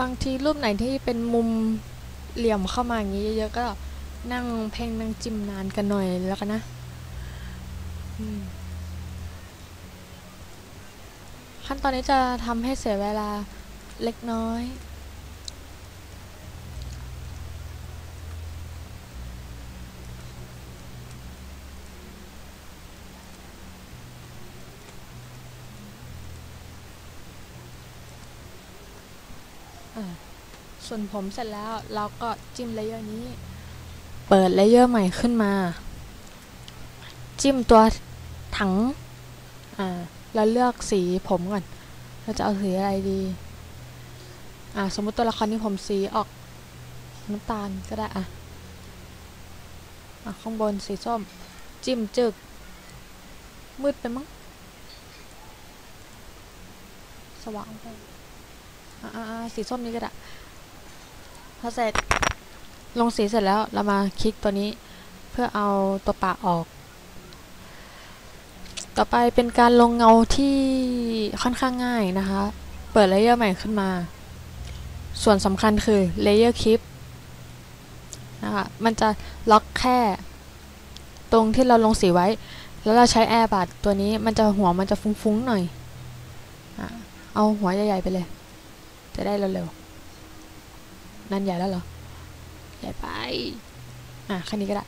บางทีรูปไหนที่เป็นมุมเหลี่ยมเข้ามาอย่างนี้เยอะๆก็นั่งเพ่งนั่งจิ้มนานกันหน่อยแล้วกันนะขั้นตอนนี้จะทำให้เสียเวลาเล็กน้อย อ่า ส่วนผมเสร็จแล้วเราก็จิ้มเลเยอร์นี้ เปิดเลเยอร์ใหม่ขึ้นมา จิ้มตัวถังอ่าแล้วเลือกสีผมก่อน เราจะเอาสีอะไรดีอ่าสมมติตัวละครนี้ผมสีออกน้ำตาลก็ได้อะอะข้างบนสีส้ม จิ้มจึก มืดไปมั้งสว่างไปอ่าอ่าสีส้มนี้ก็ได้ พอเสร็จลงสีเสร็จแล้วเรามาคลิกตัวนี้เพื่อเอาตัวปะออก ต่อไปเป็นการลงเงาที่ค่อนข้างง่ายนะคะ เปิดเลเยอร์ใหม่ขึ้นมา ส่วนสำคัญคือเลเยอร์คลิปนะคะมันจะล็อกแค่ ตรงที่เราลงสีไว้ แล้วเราใช้แอร์บัดตัวนี้มันจะหัวมันจะฟุ้งๆหน่อย เอาหัวใหญ่ๆไปเลย จะได้เร็วๆ นั่นใหญ่แล้วเหรอ ใหญ่ไป อะแค่นี้ก็ได้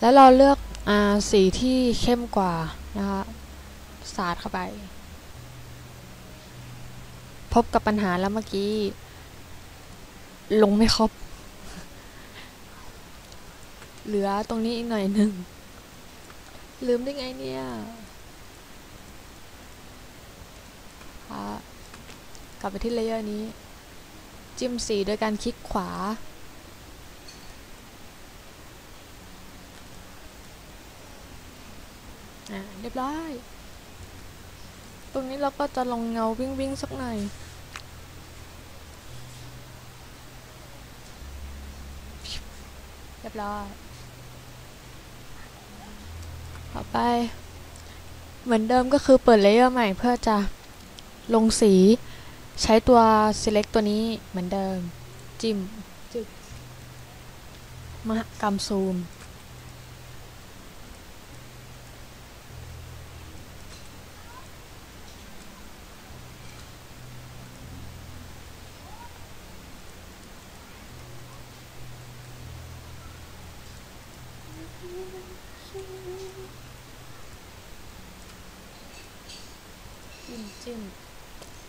แล้วเราเลือกอ่าสีที่เข้มกว่านะคะสาดเข้าไป พบกับปัญหาแล้วเมื่อกี้ ลงไม่ครบ เหลือตรงนี้อีกหน่อยหนึ่ง ลืมได้ไงเนี่ยอะกลับไปที่เลเยอร์นี้ จิ้มสีโดยการคลิกขวา เรียบร้อย ตรงนี้เราก็จะลงเงาวิ่งวิ่งๆสักหน่อยเรียบร้อย ต่อไป เหมือนเดิมก็คือเปิดเลเยอร์ใหม่เพื่อจะลงสี ใช้ตัว select ตัวนี้เหมือนเดิม จิ้มจึกมหกรรมซูม จิ้มจิ้ม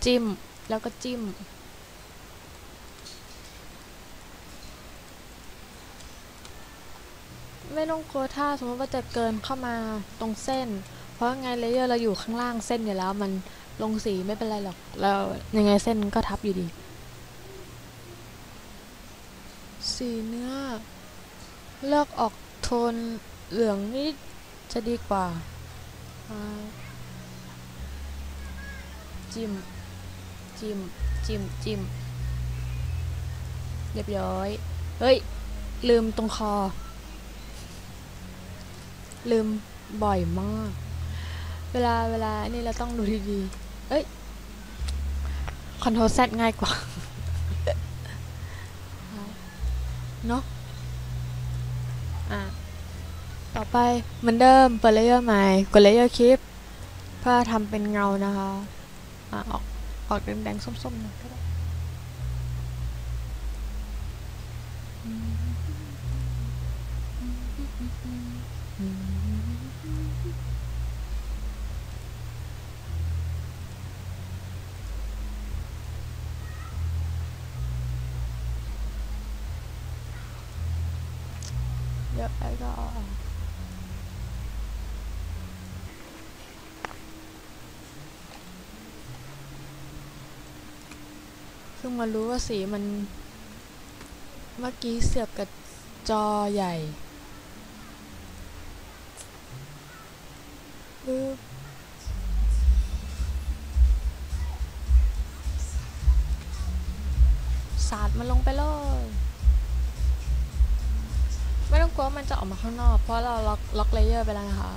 จิ้ม แล้วก็จิ้ม ไม่ต้องกลัวถ้าสมมติว่าจะเกินเข้ามาตรงเส้น เพราะไงเลเยอร์เราอยู่ข้างล่างเส้นอยู่แล้วมันลงสีไม่เป็นไรหรอกแล้วยังไงเส้นก็ทับอยู่ดี สีเนื้อ เลือกออกโทนเหลืองนี่จะดีกว่าอ่าจิ้ม จิ้มจิ้มจิ้มเรียบร้อย เฮ้ย ลืมตรงคอ ลืมบ่อยมาก เวลาเวลาอันนี่เราต้องดูดีๆ เอ้ยคอนโทรลแซง่ายกว่า เนาะอะ ต่อไปเหมือนเดิม เปิดเลเยอร์ใหม่ กดเลเยอร์คลิปเพื่อทำเป็นเงานะคะ อะ ออก ออกแดงๆส้มๆหน่อยก็ได้ เพิ่งมารู้ว่าสีมัน เมื่อกี้เสียบกับจอใหญ่ปึ๊บสาดมันลงไปเลย ไม่ต้องกลัวว่ามันจะออกมาข้างนอก เพราะเราล็อกล็อกเลเยอร์ไปแล้วนะคะ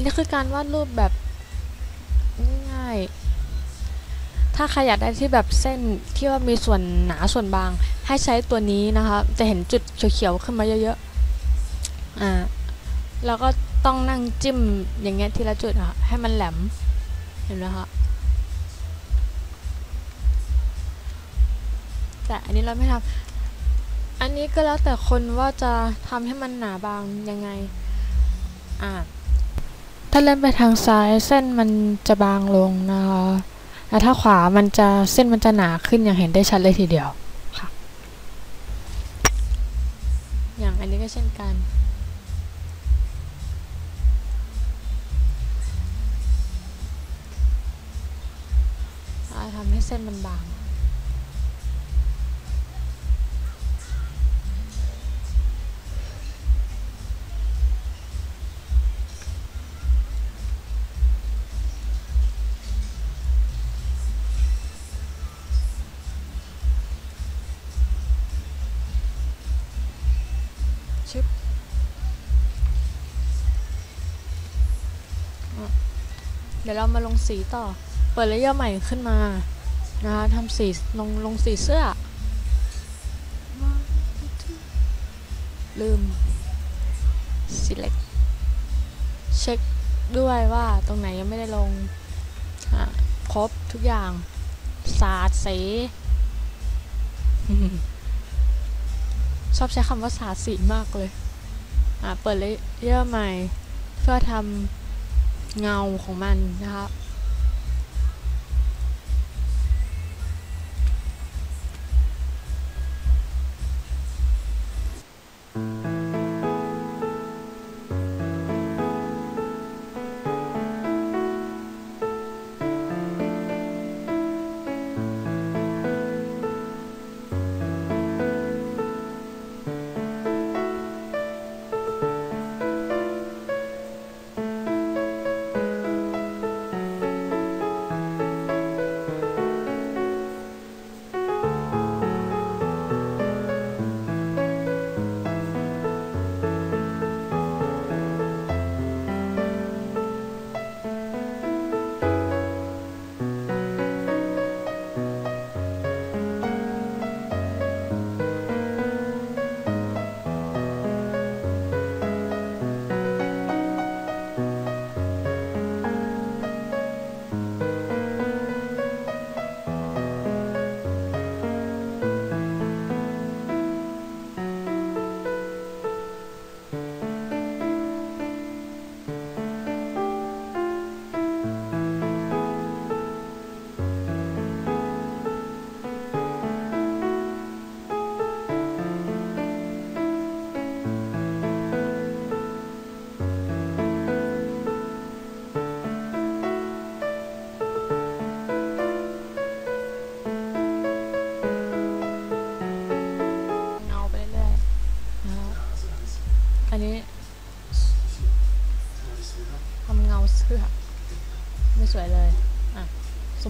นนี้คือการวาดรูปแบบง่ายๆถ้าใครอยากได้ที่แบบเส้นที่ว่ามีส่วนหนาส่วนบาง ให้ใช้ตัวนี้นะคะ จะเห็นจุดเขียวๆขึ้นมาเยอะๆ อ่า แล้วก็ต้องนั่งจิ้มอย่างเงี้ยทีละจุดอะให้มันแหลม เห็นไหมคะแต่อันนี้เราไม่ทำอันนี้ก็แล้วแต่คนว่าจะทำให้มันหนาบางยังไง อ่า ถ้าเล่นไปทางซ้ายเส้นมันจะบางลงนะคะแต่ถ้าขวามันจะเส้นมันจะหนาขึ้นอย่างเห็นได้ชัดเลยทีเดียวค่ะ อย่างอันนี้ก็เช่นกันทำให้เส้นมันบาง เดี๋ยวเรามาลงสีต่อ เปิดเลเยอร์ใหม่ขึ้นมา นะคะทำสีลงลงสีเสื้อ ลืม select เช็คด้วยว่าตรงไหนยังไม่ได้ลง ครบทุกอย่าง สาดสี ชอบใช้คำว่าสาดสีมากเลยอะเปิดเลเยอร์ใหม่ เพื่อทำ เงาของมันนะคะ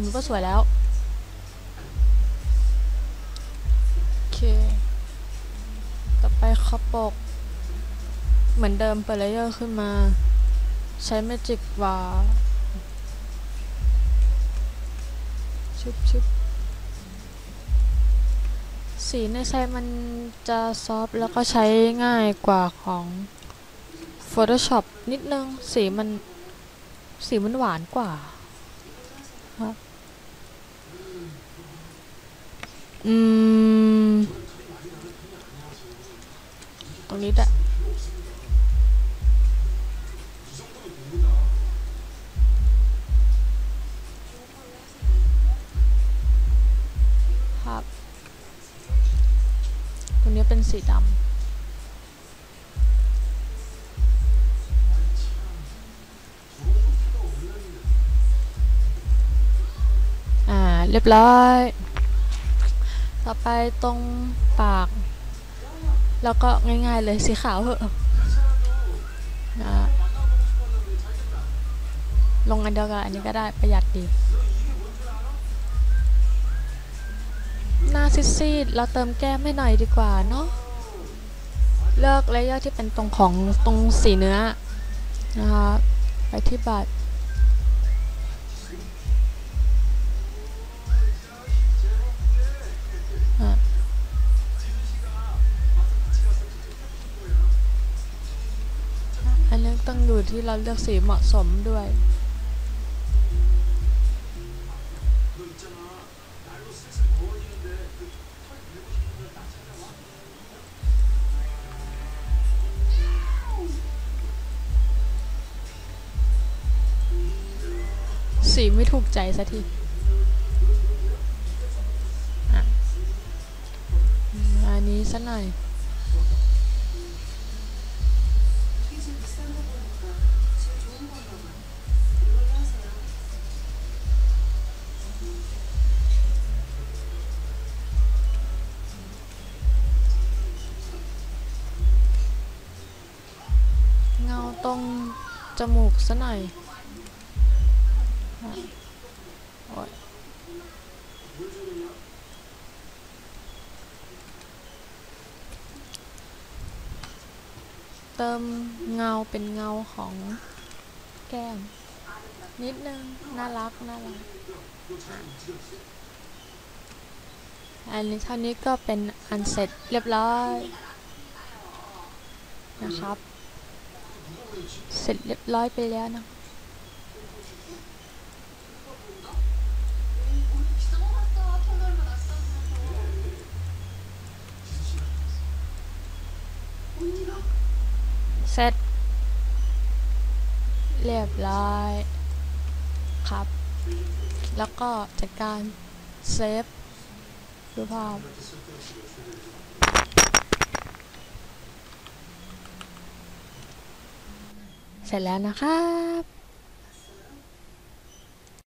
มมติว่าสวยแล้ว โอเค ต่อไปขอบปก เหมือนเดิมเปิดเลเยอร์ขึ้นมา ใช้เมจิกวาชุบชุบสีในไซมันจะซอฟแล้วก็ใช้ง่ายกว่าของ Photoshop นิดนึง สีมัน สีมันหวานกว่าครับ อืม ตรงนี้แหละครับตรงนี้เป็นสีดำอ่าเรียบร้อย ต่อไปตรงปาก แล้วก็ง่ายๆเลยสีขาวเหอะนะลงอันเดียวกันอันนี้ก็ได้ประหยัดดี หน้าซีดๆเราเติมแก้มให้หน่อยดีกว่าเนาะเลือกเลเยอร์ที่เป็นตรงของตรงสีเนื้อนะคะไปที่บัตร องอยู่ที่เราเลือกสีเหมาะสมด้วย สีไม่ถูกใจสักทีอะอันนี้สักหน่อย ตรงจมูกสักหน่อยโอ๊ยเติมเงาเป็นเงาของแก้ม นิดนึง น่ารัก น่ารัก อันนี้เท่านี้ก็เป็นอันเสร็จเรียบร้อย นะครับ เสร็จเรียบร้อยไปแล้วนะเสร็จ เรียบร้อยครับ แล้วก็จัดการเซฟรูปภาพ เสร็จแล้วนะครับ